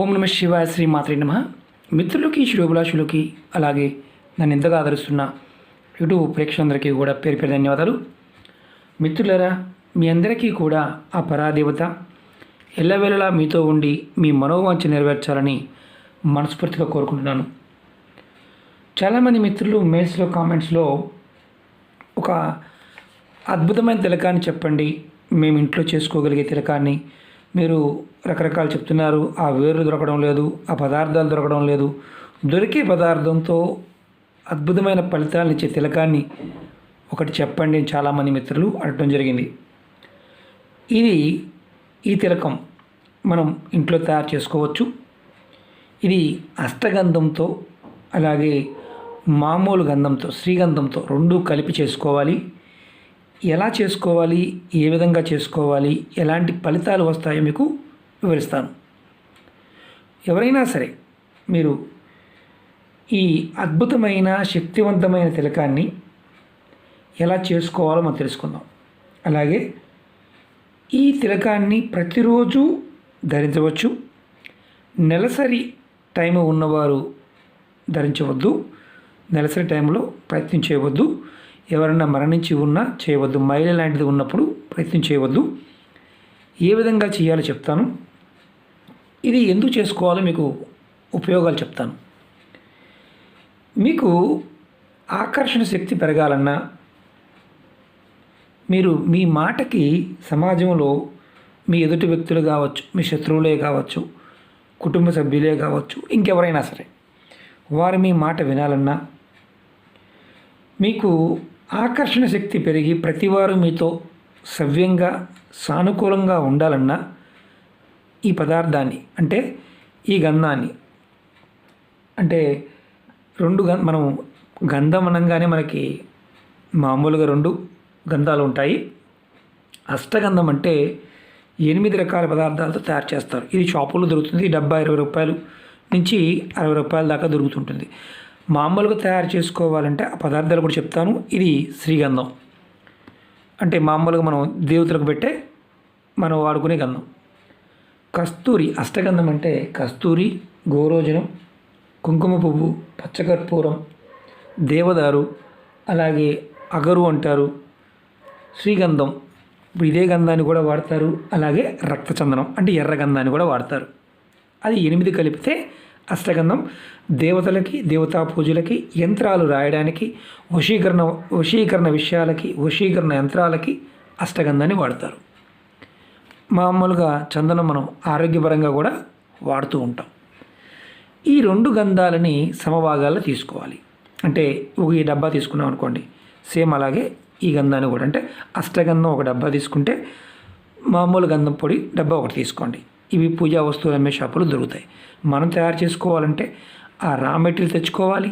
ఓం నమ శివాయ శ్రీ మాత్రే నమ. మిత్రులకి శిరోభిలాషులకి అలాగే నన్ను ఎంతగా ఆదరిస్తున్న యూట్యూబ్ ప్రేక్షకులందరికీ కూడా పేరు పేరు ధన్యవాదాలు. మిత్రులరా మీ అందరికీ కూడా ఆ పరాదేవత ఎల్లవేళలా మీతో ఉండి మీ మనోవాంఛ నెరవేర్చాలని మనస్ఫూర్తిగా కోరుకుంటున్నాను. చాలామంది మిత్రులు మెయిల్స్లో కామెంట్స్లో ఒక అద్భుతమైన తిలకాన్ని చెప్పండి మేము ఇంట్లో చేసుకోగలిగే తిలకాన్ని మీరు రకరకాలు చెప్తున్నారు ఆ వేర్లు దొరకడం లేదు ఆ పదార్థాలు దొరకడం లేదు. దొరికే పదార్థంతో అద్భుతమైన ఫలితాలను ఇచ్చే తిలకాన్ని ఒకటి చెప్పండి చాలామంది మిత్రులు అడగడం జరిగింది. ఇది ఈ తిలకం మనం ఇంట్లో తయారు చేసుకోవచ్చు. ఇది అష్టగంధంతో అలాగే మామూలు గంధంతో శ్రీగంధంతో రెండూ కలిపి చేసుకోవాలి. ఎలా చేసుకోవాలి ఏ విధంగా చేసుకోవాలి ఎలాంటి ఫలితాలు వస్తాయో మీకు వివరిస్తాను. ఎవరైనా సరే మీరు ఈ అద్భుతమైన శక్తివంతమైన తిలకాన్ని ఎలా చేసుకోవాలో మనం తెలుసుకుందాం. అలాగే ఈ తిలకాన్ని ప్రతిరోజు ధరించవచ్చు. నెలసరి టైం ఉన్నవారు ధరించవద్దు. నెలసరి టైంలో ప్రయత్నం చేయవద్దు. ఎవరైనా మరణించి ఉన్నా చేయవద్దు. మైల లాంటిది ఉన్నప్పుడు ప్రయత్నం చేయవద్దు. ఏ విధంగా చేయాలో చెప్తాను. ఇది ఎందుకు చేసుకోవాలో మీకు ఉపయోగాలు చెప్తాను. మీకు ఆకర్షణ శక్తి పెరగాలన్నా మీరు మీ మాటకి సమాజంలో మీ ఎదుటి వ్యక్తులు కావచ్చు మీ శత్రువులే కావచ్చు కుటుంబ సభ్యులే కావచ్చు ఇంకెవరైనా సరే వారు మీ మాట వినాలన్నా మీకు ఆకర్షణ శక్తి పెరిగి ప్రతివారు మీతో సవ్యంగా సానుకూలంగా ఉండాలన్నా ఈ పదార్థాన్ని అంటే ఈ గంధాన్ని. అంటే రెండు గం మనం గంధం అనగానే మనకి మామూలుగా రెండు గంధాలు ఉంటాయి. అష్టగంధం అంటే ఎనిమిది రకాల పదార్థాలతో తయారు చేస్తారు. ఇది షాపుల్లో దొరుకుతుంది డెబ్బై ఇరవై రూపాయలు నుంచి అరవై రూపాయల దాకా దొరుకుతుంటుంది. మామూలుగా తయారు చేసుకోవాలంటే ఆ పదార్థాలు కూడా చెప్తాను. ఇది శ్రీగంధం. అంటే మామూలుగా మనం దేవతలకు పెట్టే మనం వాడుకునే గంధం. కస్తూరి అష్టగంధం అంటే కస్తూరి గోరోజనం కుంకుమ పువ్వు పచ్చకర్పూరం దేవదారు అలాగే అగరు అంటారు. శ్రీగంధం. ఇప్పుడు ఇదే గంధాన్ని కూడా వాడతారు. అలాగే రక్తచందనం అంటే ఎర్ర గంధాన్ని కూడా వాడతారు. అది ఎనిమిది కలిపితే అష్టగంధం దేవతలకి దేవతా పూజలకి యంత్రాలు రాయడానికి వశీకరణ వశీకరణ విషయాలకి వశీకరణ యంత్రాలకి అష్టగంధాన్ని వాడతారు. మామూలుగా చందనం మనం ఆరోగ్యపరంగా కూడా వాడుతూ ఉంటాం. ఈ రెండు గంధాలని సమభాగాల్లో తీసుకోవాలి. అంటే ఒక ఈ డబ్బా తీసుకున్నాం అనుకోండి సేమ్ అలాగే ఈ గంధాన్ని కూడా. అంటే అష్టగంధం ఒక డబ్బా తీసుకుంటే మామూలు గంధం పొడి డబ్బా ఒకటి తీసుకోండి. ఇవి పూజా వస్తువులు అమ్మే షాపులు దొరుకుతాయి. మనం తయారు చేసుకోవాలంటే ఆ రా మెటీరియల్ తెచ్చుకోవాలి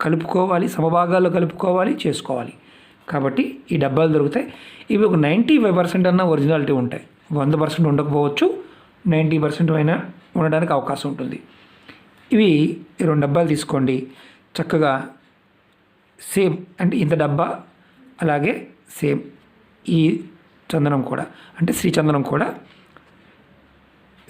కలుపుకోవాలి సమభాగాల్లో కలుపుకోవాలి చేసుకోవాలి. కాబట్టి ఈ డబ్బాలు దొరుకుతాయి. ఇవి ఒక నైంటీ ఫైవ్ పర్సెంట్ అన్న ఒరిజినాలిటీ ఉంటాయి. వంద పర్సెంట్ ఉండకపోవచ్చు నైంటీ పర్సెంట్ అయినా ఉండడానికి అవకాశం ఉంటుంది. ఇవి ఈ రెండు డబ్బాలు తీసుకోండి. చక్కగా సేమ్ అంటే ఇంత డబ్బా అలాగే సేమ్ ఈ చందనం కూడా అంటే శ్రీ చందనం కూడా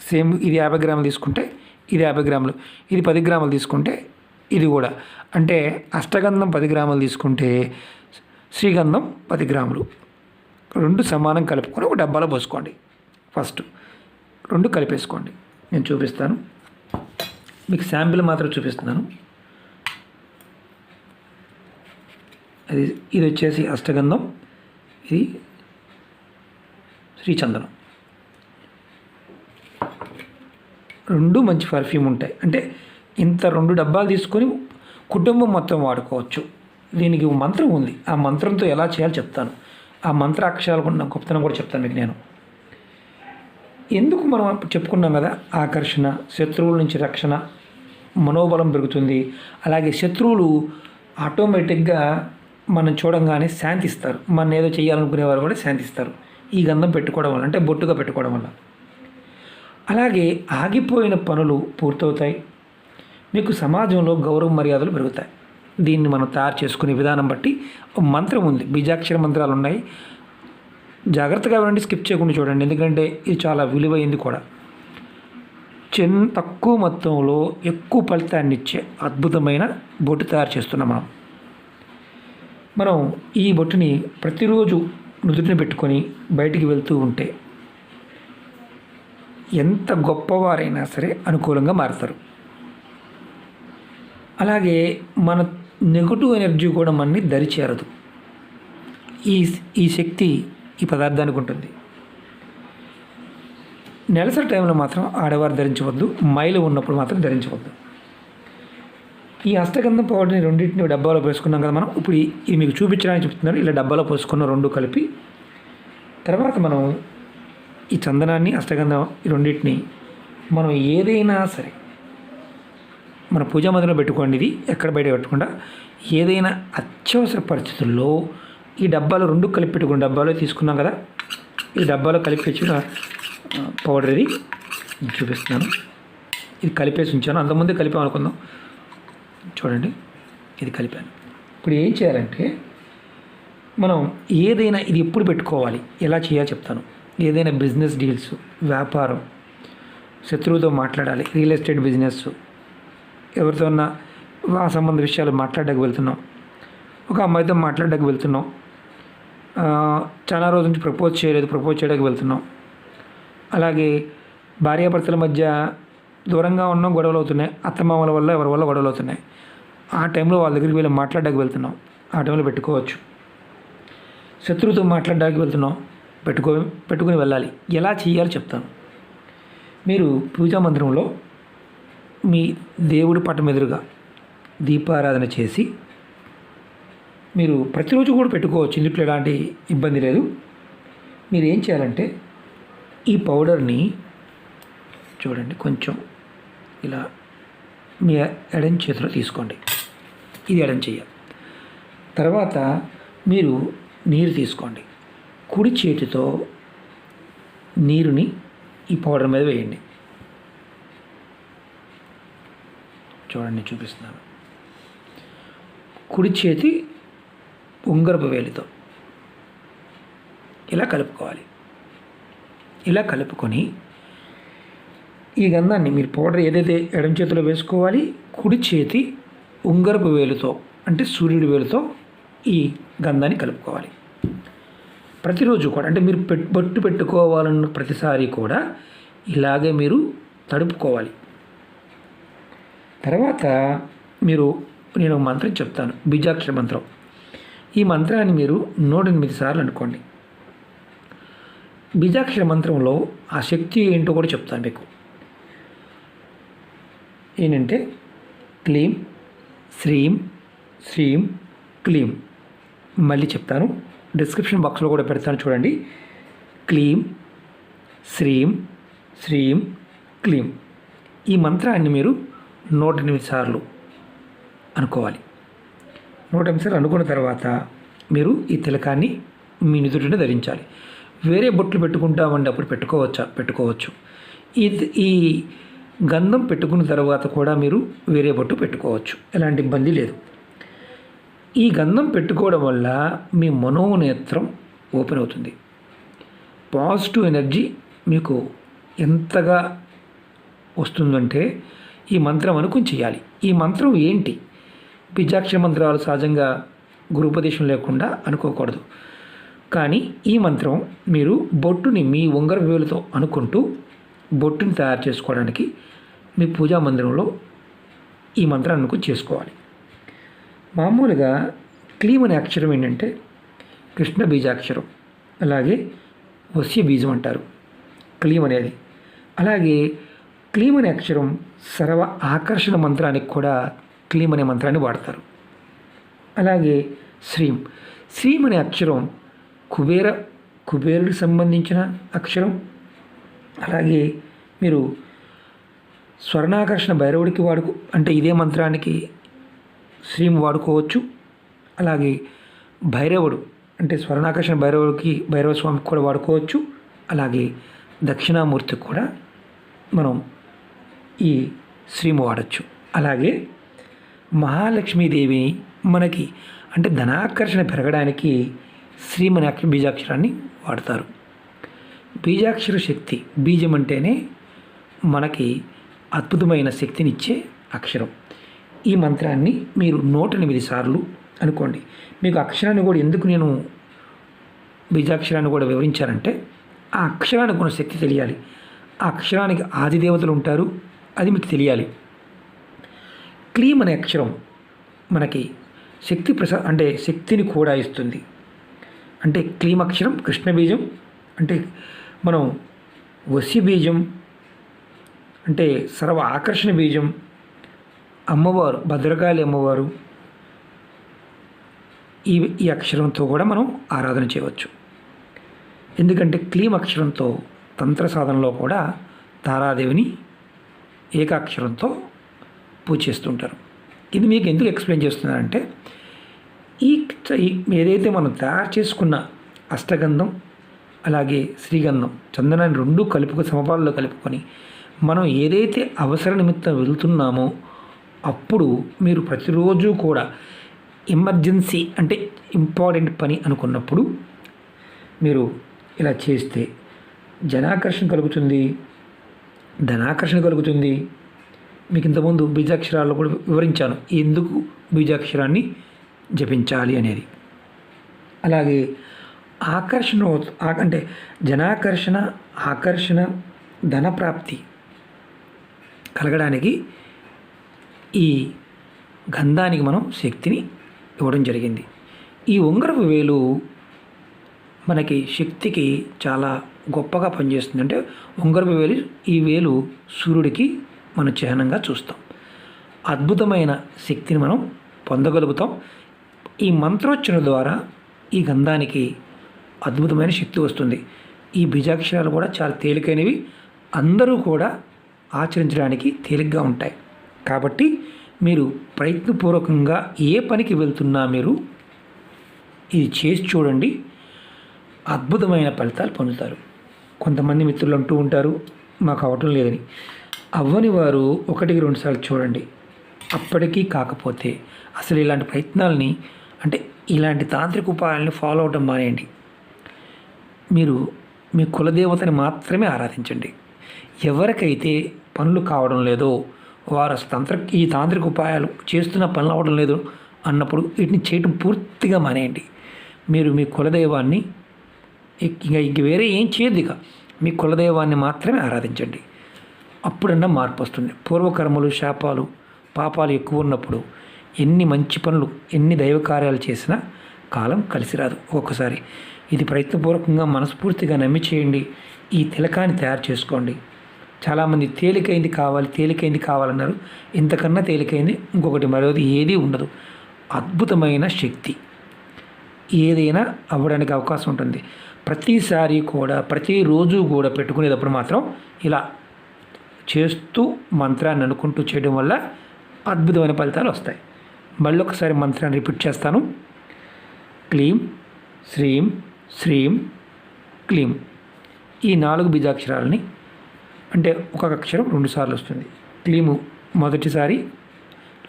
సేమ్ ఇది యాభై గ్రాములు తీసుకుంటే ఇది యాభై గ్రాములు ఇది పది గ్రాములు తీసుకుంటే ఇది కూడా. అంటే అష్టగంధం పది గ్రాములు తీసుకుంటే శ్రీగంధం పది గ్రాములు. రెండు సమానం కలుపుకొని ఒక డబ్బాలో పోసుకోండి. ఫస్ట్ రెండు కలిపేసుకోండి. నేను చూపిస్తాను. మీకు శాంపిల్ మాత్రం చూపిస్తున్నాను. అది ఇది వచ్చేసి అష్టగంధం ఇది శ్రీచందనం. రెండు మంచి పర్ఫ్యూమ్ ఉంటాయి. అంటే ఇంత రెండు డబ్బాలు తీసుకొని కుటుంబం మొత్తం వాడుకోవచ్చు. దీనికి మంత్రం ఉంది. ఆ మంత్రంతో ఎలా చేయాలో చెప్తాను. ఆ మంత్ర అక్షరాలు ఉన్న గొప్పతనం కూడా చెప్తాను మీకు నేను. ఎందుకు మనం చెప్పుకున్నాం కదా ఆకర్షణ శత్రువుల నుంచి రక్షణ మనోబలం పెరుగుతుంది. అలాగే శత్రువులు ఆటోమేటిక్గా మనం చూడంగానే శాంతిస్తారు. మన ఏదో చేయాలనుకునేవారు కూడా శాంతిస్తారు. ఈ గంధం పెట్టుకోవడం వల్ల అంటే బొట్టుగా పెట్టుకోవడం వల్ల. అలాగే ఆగిపోయిన పనులు పూర్తవుతాయి. మీకు సమాజంలో గౌరవ మర్యాదలు పెరుగుతాయి. దీన్ని మనం తయారు చేసుకునే విధానం బట్టి ఒక మంత్రం ఉంది. బీజాక్షర మంత్రాలు ఉన్నాయి. జాగ్రత్తగా వినండి స్కిప్ చేయకుండా చూడండి. ఎందుకంటే ఇది చాలా విలువైంది కూడా. చిన్న తక్కువ మొత్తంలో ఎక్కువ ఫలితాన్ని ఇచ్చే అద్భుతమైన బొట్టు తయారు చేస్తున్నాం మనం. మనం ఈ బొట్టుని ప్రతిరోజు నుదుటిని పెట్టుకొని బయటికి వెళ్తూ ఉంటే ఎంత గొప్పవారైనా సరే అనుకూలంగా మారుతారు. అలాగే మన నెగటివ్ ఎనర్జీ కూడా మనని దరిచేరదు. ఈ ఈ శక్తి ఈ పదార్థానికి ఉంటుంది. నెలసరి టైంలో మాత్రం ఆడవారు ధరించవద్దు మైలు ఉన్నప్పుడు మాత్రం ధరించవద్దు. ఈ హస్తగంధం పౌడర్ని రెండింటిని డబ్బాలో పోసుకున్నాం కదా మనం ఇప్పుడు ఇది మీకు చూపించడానికి చెప్తున్నాను ఇలా డబ్బాలో పోసుకున్న రెండు కలిపి తర్వాత మనం ఈ చందనాన్ని అష్టగంధం ఈ రెండింటిని మనం ఏదైనా సరే మన పూజా మందిలో పెట్టుకోండి. ఇది ఎక్కడ బయట పెట్టకుండా ఏదైనా అత్యవసర పరిస్థితుల్లో ఈ డబ్బాలో రెండు కలిపి పెట్టుకున్న డబ్బాలో తీసుకున్నాం కదా. ఈ డబ్బాలో కలిపి పౌడర్ ఇది. నేను చూపిస్తున్నాను. ఇది కలిపేసి ఉంచాను. అంతకుముందే కలిపాం అనుకుందాం. చూడండి. ఇది కలిపాను. ఇప్పుడు ఏం చేయాలంటే మనం ఏదైనా ఇది ఎప్పుడు పెట్టుకోవాలి? ఎలా చేయాలో చెప్తాను. ఏదైనా బిజినెస్ డీల్స్ వ్యాపారం శత్రువుతో మాట్లాడాలి రియల్ ఎస్టేట్ బిజినెస్. ఎవరితో ఉన్న ఆ సంబంధ విషయాలు మాట్లాడడానికి వెళ్తున్నాం. ఒక అమ్మాయితో మాట్లాడడానికి వెళ్తున్నాం. చాలా రోజుల నుంచి ప్రపోజ్ చేయలేదు ప్రపోజ్ చేయడానికి వెళ్తున్నాం. అలాగే భార్యాభర్తల మధ్య దూరంగా ఉన్నాం గొడవలు అవుతున్నాయి. అత్తమామల వల్ల ఎవరి వల్ల గొడవలు అవుతున్నాయి. ఆ టైంలో వాళ్ళ దగ్గరికి వెళ్ళి మాట్లాడడానికి వెళ్తున్నాం. ఆ టైంలో పెట్టుకోవచ్చు. శత్రువుతో మాట్లాడడానికి వెళ్తున్నాం. పెట్టుకో పెట్టుకుని వెళ్ళాలి. ఎలా చేయాలో చెప్తాను. మీరు పూజా మందిరంలో మీ దేవుడి పటం ఎదురుగా దీపారాధన చేసి మీరు ప్రతిరోజు కూడా పెట్టుకోవచ్చు. ఇందుట్లో ఎలాంటి ఇబ్బంది లేదు. మీరు ఏం చేయాలంటే ఈ పౌడర్ని చూడండి కొంచెం ఇలా మీ ఎడం చేతిలో తీసుకోండి. ఇది ఎడం చేయాలి తర్వాత మీరు నీరు తీసుకోండి. కుడి చేతితో నీరుని ఈ పౌడర్ మీద వేయండి. చూడండి చూపిస్తున్నాను. కుడి చేతి ఉంగరపు వేలితో ఇలా కలుపుకోవాలి. ఇలా కలుపుకొని ఈ గంధాన్ని మీరు పౌడర్ ఏదైతే ఎడం చేతిలో వేసుకోవాలి కుడి చేతి ఉంగరపు వేలుతో అంటే సూర్యుడి వేలుతో ఈ గంధాన్ని కలుపుకోవాలి. ప్రతిరోజు కూడా అంటే మీరు పెట్ బొట్టు పెట్టుకోవాలన్న ప్రతిసారి కూడా ఇలాగే మీరు తడుపుకోవాలి. తర్వాత మీరు నేను ఒక మంత్రం చెప్తాను. బీజాక్షర మంత్రం. ఈ మంత్రాన్ని మీరు నూట ఎనిమిది సార్లు అనుకోండి. బీజాక్షర మంత్రంలో ఆ శక్తి ఏంటో కూడా చెప్తాను మీకు. ఏంటంటే క్లీం శ్రీం శ్రీం క్లీం. మళ్ళీ చెప్తాను. డిస్క్రిప్షన్ బాక్స్లో కూడా పెడతాను చూడండి. క్లీం శ్రీం శ్రీం క్లీం. ఈ మంత్రాన్ని మీరు నూట ఎనిమిది సార్లు అనుకోవాలి. నూట ఎనిమిది సార్లు అనుకున్న తర్వాత మీరు ఈ తిలకాన్ని మీ నిధుడిని ధరించాలి. వేరే బొట్లు పెట్టుకుంటామండి అప్పుడు పెట్టుకోవచ్చా? పెట్టుకోవచ్చు. ఈ ఈ గంధం పెట్టుకున్న తర్వాత కూడా మీరు వేరే బొట్టు పెట్టుకోవచ్చు. ఎలాంటి ఇబ్బంది లేదు. ఈ గంధం పెట్టుకోవడం వల్ల మీ మనోనేత్రం ఓపెన్ అవుతుంది. పాజిటివ్ ఎనర్జీ మీకు ఎంతగా వస్తుందంటే ఈ మంత్రం అనుకుని చేయాలి. ఈ మంత్రం ఏంటి? బీజాక్షర మంత్రాలు సహజంగా గురుపదేశం లేకుండా అనుకోకూడదు. కానీ ఈ మంత్రం మీరు బొట్టుని మీ ఉంగర వేలుతో అనుకుంటూ బొట్టుని తయారు చేసుకోవడానికి మీ పూజా మందిరంలో ఈ మంత్రాన్ని చేసుకోవాలి. మామూలుగా క్లీమ్ అనే అక్షరం ఏంటంటే కృష్ణ బీజాక్షరం అలాగే వస్య బీజం అంటారు క్లీమ్ అనేది అలాగే క్లీమ్ అనే అక్షరం సర్వ ఆకర్షణ మంత్రానికి కూడా క్లీమ్ అనే మంత్రాన్ని వాడతారు. అలాగే శ్రీం శ్రీం అనే అక్షరం కుబేర కుబేరుడికి సంబంధించిన అక్షరం. అలాగే మీరు స్వర్ణాకర్షణ భైరవుడికి వాడుకు అంటే ఇదే మంత్రానికి శ్రీం వాడుకోవచ్చు. అలాగే భైరవుడు అంటే స్వర్ణాకర్షణ భైరవుడికి భైరవ స్వామికి కూడా వాడుకోవచ్చు. అలాగే దక్షిణామూర్తికి కూడా మనం ఈ శ్రీము వాడచ్చు. అలాగే మహాలక్ష్మీదేవిని మనకి అంటే ధనాకర్షణ పెరగడానికి శ్రీమని అక్ష బీజాక్షరాన్ని వాడతారు. బీజాక్షర శక్తి బీజం అంటేనే మనకి అద్భుతమైన శక్తినిచ్చే అక్షరం. ఈ మంత్రాన్ని మీరు నూట ఎనిమిది సార్లు అనుకోండి. మీకు అక్షరాన్ని కూడా ఎందుకు నేను బీజాక్షరాన్ని కూడా వివరించారంటే ఆ అక్షరానికి ఉన్న శక్తి తెలియాలి. ఆ అక్షరానికి ఆది దేవతలు ఉంటారు అది మీకు తెలియాలి. క్లీమ్ అనే అక్షరం మనకి శక్తి ప్రసా అంటే శక్తిని కూడా ఇస్తుంది. అంటే క్లీమ్ అక్షరం కృష్ణ బీజం అంటే మనం వసి బీజం అంటే సర్వ ఆకర్షణ బీజం అమ్మవారు భద్రకాళి అమ్మవారు ఈ ఈ అక్షరంతో కూడా మనం ఆరాధన చేయవచ్చు. ఎందుకంటే క్లీమ్ అక్షరంతో తంత్ర సాధనలో కూడా తారాదేవిని ఏకాక్షరంతో పూజ చేస్తుంటారు. ఇది మీకు ఎందుకు ఎక్స్ప్లెయిన్ చేస్తున్నారంటే ఈ ఈ- ఏదైతే మనం తయారు చేసుకున్న అష్టగంధం అలాగే శ్రీగంధం చందనాన్ని రెండు కలుపుకు సమపాలలో కలుపుకొని మనం ఏదైతే అవసర నిమిత్తం వెళ్తున్నామో అప్పుడు మీరు ప్రతిరోజు కూడా ఎమర్జెన్సీ అంటే ఇంపార్టెంట్ పని అనుకున్నప్పుడు మీరు ఇలా చేస్తే జనాకర్షణ కలుగుతుంది ధనాకర్షణ కలుగుతుంది. మీకు ఇంతకుముందు బీజాక్షరాల్లో కూడా వివరించాను ఎందుకు బీజాక్షరాన్ని జపించాలి అనేది. అలాగే ఆకర్షణ ఆ- అంటే జనాకర్షణ ఆకర్షణ ధనప్రాప్తి కలగడానికి ఈ గంధానికి మనం శక్తిని ఇవ్వడం జరిగింది. ఈ ఉంగరపు వేలు మనకి శక్తికి చాలా గొప్పగా పనిచేస్తుంది. అంటే ఉంగరపు వేలు ఈ వేలు సూర్యుడికి మనం చిహ్నంగా చూస్తాం. అద్భుతమైన శక్తిని మనం పొందగలుగుతాం. ఈ మంత్రోచ్చరణ ద్వారా ఈ గంధానికి అద్భుతమైన శక్తి వస్తుంది. ఈ బీజాక్షరాలు కూడా చాలా తేలికైనవి. అందరూ కూడా ఆచరించడానికి తేలిగ్గా ఉంటాయి. కాబట్టి మీరు ప్రయత్నపూర్వకంగా ఏ పనికి వెళ్తున్నా మీరు ఇది చేసి చూడండి. అద్భుతమైన ఫలితాలు పొందుతారు. కొంతమంది మిత్రులు అంటూ ఉంటారు మాకు అవటం లేదని. అవ్వని వారు ఒకటికి రెండుసార్లు చూడండి. అప్పటికీ కాకపోతే అసలు ఇలాంటి ప్రయత్నాలని అంటే ఇలాంటి తాంత్రిక ఉపాయాలని ఫాలో అవడం మానేయండి. మీరు మీ కులదేవతని మాత్రమే ఆరాధించండి. ఎవరికైతే పనులు కావడం లేదో వారు అసలు తంత్ర ఈ తాంత్రిక ఉపాయాలు చేస్తున్న పనులు అవ్వడం లేదు అన్నప్పుడు వీటిని చేయటం పూర్తిగా మానేయండి. మీరు మీ కులదైవాన్ని ఇంకా ఇంక వేరే ఏం చేయదు ఇక. మీ కులదైవాన్ని మాత్రమే ఆరాధించండి. అప్పుడన్నా మార్పు వస్తుంది. పూర్వకర్మలు శాపాలు పాపాలు ఎక్కువ ఉన్నప్పుడు ఎన్ని మంచి పనులు ఎన్ని దైవ కార్యాలు చేసినా కాలం కలిసి రాదు. ఒక్కొక్కసారి ఇది ప్రయత్నపూర్వకంగా మనస్ఫూర్తిగా నమ్మి చేయండి. ఈ తిలకాన్ని తయారు చేసుకోండి. చాలామంది తేలికైంది కావాలి తేలికైంది కావాలన్నారు. ఇంతకన్నా తేలికైంది ఇంకొకటి మరోది ఏదీ ఉండదు. అద్భుతమైన శక్తి. ఏదైనా అవ్వడానికి అవకాశం ఉంటుంది. ప్రతిసారి కూడా ప్రతిరోజు కూడా పెట్టుకునేటప్పుడు మాత్రం ఇలా చేస్తూ మంత్రాన్ని అనుకుంటూ చేయడం వల్ల అద్భుతమైన ఫలితాలు వస్తాయి. మళ్ళీ ఒకసారి మంత్రాన్ని రిపీట్ చేస్తాను. క్లీం శ్రీం శ్రీం క్లీం. ఈ నాలుగు బీజాక్షరాలని అంటే ఒక అక్షరం రెండుసార్లు వస్తుంది. క్లీము మొదటిసారి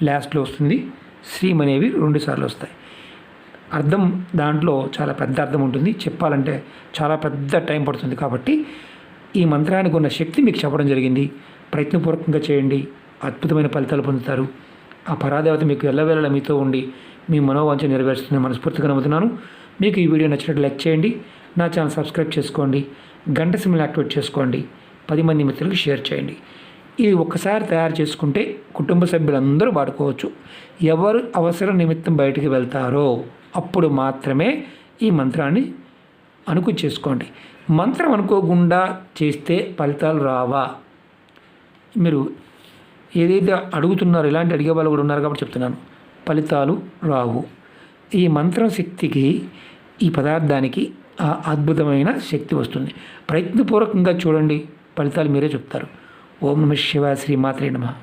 లాస్ట్లో వస్తుంది. శ్రీం అనేవి రెండుసార్లు వస్తాయి. అర్థం దాంట్లో చాలా పెద్ద అర్థం ఉంటుంది. చెప్పాలంటే చాలా పెద్ద టైం పడుతుంది కాబట్టి ఈ మంత్రానికి ఉన్న శక్తి మీకు చెప్పడం జరిగింది. ప్రయత్నపూర్వకంగా చేయండి. అద్భుతమైన ఫలితాలు పొందుతారు. ఆ పరాదేవత మీకు ఎల్లవేళలా మీతో ఉండి మీ మనోవాంఛ నెరవేరుస్తుందని మనస్ఫూర్తిగా నమ్ముతున్నాను. మీకు ఈ వీడియో నచ్చినట్టు లైక్ చేయండి. నా ఛానల్ సబ్స్క్రైబ్ చేసుకోండి. గంట సిమ్లు యాక్టివేట్ చేసుకోండి. పది మంది మిత్రులకు షేర్ చేయండి. ఇది ఒక్కసారి తయారు చేసుకుంటే కుటుంబ సభ్యులందరూ వాడుకోవచ్చు. ఎవరు అవసరం నిమిత్తం బయటికి వెళ్తారో అప్పుడు మాత్రమే ఈ మంత్రాన్ని అనుకు చేసుకోండి. మంత్రం అనుకోకుండా చేస్తే ఫలితాలు రావా? మీరు ఏదైతే అడుగుతున్నారో ఇలాంటి అడిగే వాళ్ళు కూడా ఉన్నారు కాబట్టి చెప్తున్నాను. ఫలితాలు రావు. ఈ మంత్రం శక్తికి ఈ పదార్థానికి ఆ అద్భుతమైన శక్తి వస్తుంది. ప్రయత్నపూర్వకంగా చూడండి. ఫలితాలు మీరే చెప్తారు. ఓం నమ శివ శ్రీమాత్రే నమ.